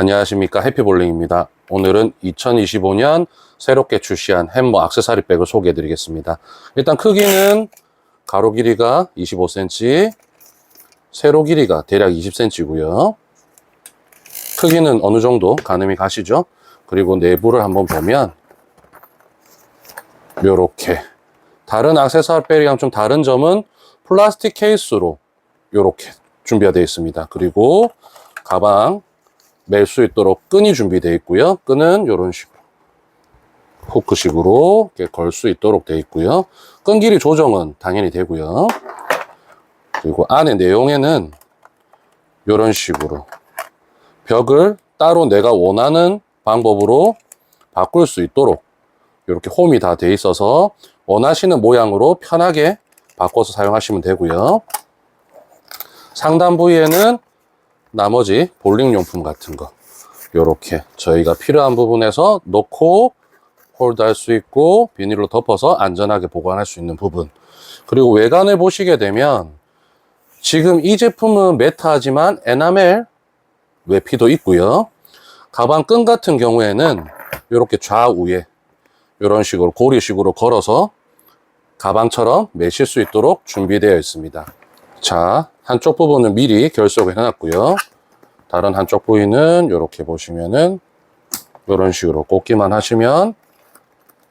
안녕하십니까 해피볼링입니다. 오늘은 2025년 새롭게 출시한 햄머 악세사리 백을 소개해 드리겠습니다. 일단 크기는 가로 길이가 25cm, 세로 길이가 대략 20cm고요. 크기는 어느 정도 가늠이 가시죠? 그리고 내부를 한번 보면 요렇게 다른 악세사리 백이랑 좀 다른 점은 플라스틱 케이스로 요렇게 준비가 되어 있습니다. 그리고 가방 멜 수 있도록 끈이 준비되어 있고요. 끈은 이런 식으로 후크식으로 걸 수 있도록 되어 있고요. 끈 길이 조정은 당연히 되고요. 그리고 안에 내용에는 이런 식으로 벽을 따로 내가 원하는 방법으로 바꿀 수 있도록 이렇게 홈이 다돼 있어서 원하시는 모양으로 편하게 바꿔서 사용하시면 되고요. 상단 부위에는 나머지 볼링 용품 같은 거. 이렇게 저희가 필요한 부분에서 놓고 홀드할 수 있고 비닐로 덮어서 안전하게 보관할 수 있는 부분. 그리고 외관을 보시게 되면 지금 이 제품은 메타하지만 에나멜 외피도 있고요. 가방 끈 같은 경우에는 이렇게 좌우에 이런 식으로 고리식으로 걸어서 가방처럼 매실 수 있도록 준비되어 있습니다. 자, 한쪽 부분은 미리 결속을 해놨고요. 다른 한쪽 부위는 이렇게 보시면은 이런 식으로 꽂기만 하시면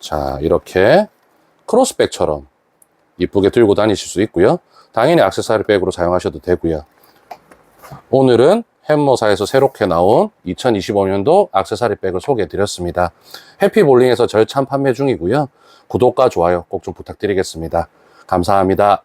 자, 이렇게 크로스백처럼 이쁘게 들고 다니실 수 있고요. 당연히 액세서리 백으로 사용하셔도 되고요. 오늘은 햄머사에서 새롭게 나온 2025년도 액세서리 백을 소개해 드렸습니다. 해피볼링에서 절찬 판매 중이고요. 구독과 좋아요 꼭 좀 부탁드리겠습니다. 감사합니다.